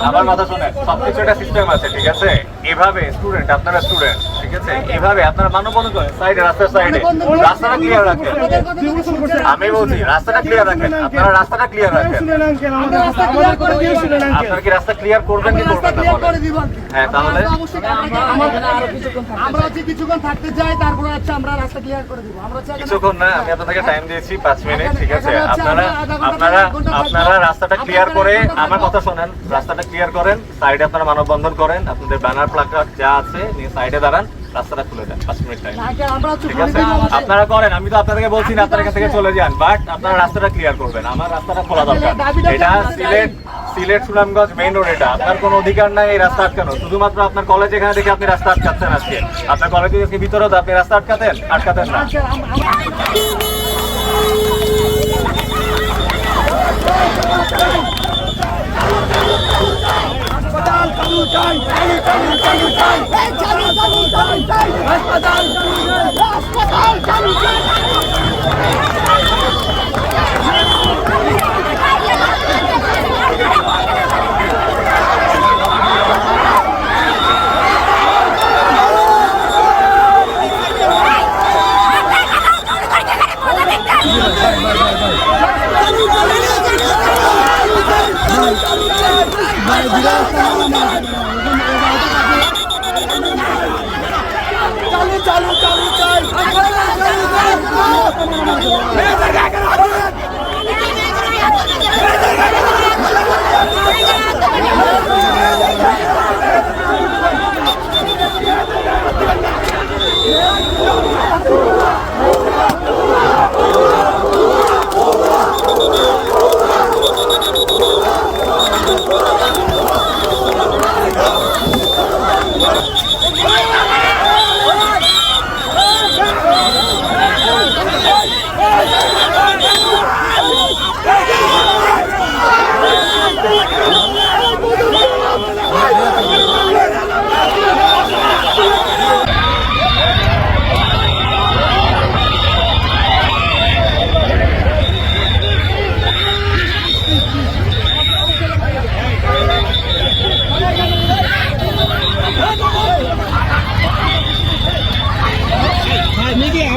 কথা শোনেন সবকিছু একটা সিস্টেম আছে ঠিক আছে? এভাবে স্টুডেন্ট আপনারা স্টুডেন্ট ঠিক আছে? এভাবে আপনারা মানববন্ধন করেন সাইডে রাস্তার সাইডে। রাস্তাটা ক্লিয়ার রাখেন। আমি বলছি রাস্তাটা ক্লিয়ার রাখেন। আপনারা রাস্তাটা ক্লিয়ার রাখেন। আমরা রাস্তা ক্লিয়ার করে আপনারা কি রাস্তা ক্লিয়ার করবেন কি করবেন না ক্লিয়ার করে বলেন? দিব আর কি। হ্যাঁ তাহলে আমরা হচ্ছে কিছুক্ষণ থাকতে চাই তারপরে হচ্ছে আমরা রাস্তা ক্লিয়ার করে দিব। আমরা কিছুক্ষণ না আমি আপনাদেরকে টাইম দিয়েছি পাঁচ মিনিট ঠিক আছে? আপনারা আপনারা। আপনারা রাস্তাটা ক্লিয়ার করে আমার কথা শোনেন রাস্তাটা ক্লিয়ার করেন সাইডে আপনারা মানববন্ধন করেন আপনাদের ব্যানার প্লাকার্ড যা আছে নিয়ে সাইডে দাঁড়ান। রাস্তাটা খুলে দেন পাঁচ মিনিট টাইম ঠিক আছে? আপনারা করেন আমি তো আপনাদেরকে বলছি না আপনার এখান থেকে চলে যান বাট আপনারা রাস্তাটা ক্লিয়ার করবেন। আমার রাস্তাটা খোলা দরকার। এটা সিলেট সিলেট সুনামগঞ্জ মেইন রোড এটা। আপনার কোনো অধিকার নাই এই রাস্তা আটকানো শুধুমাত্র আপনার কলেজ এখানে দেখে আপনি রাস্তা আটকাচ্ছেন আজকে। আপনার কলেজে আজকে ভিতরে আপনি রাস্তা আটকাতেন? আটকাতেন না। আচ্ছা, ভাই আমরা-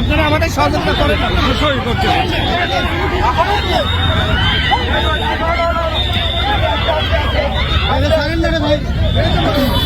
আপনারা আমাদের সহযোগিতা করেন। অবশ্যই করতে đây. Đến đây.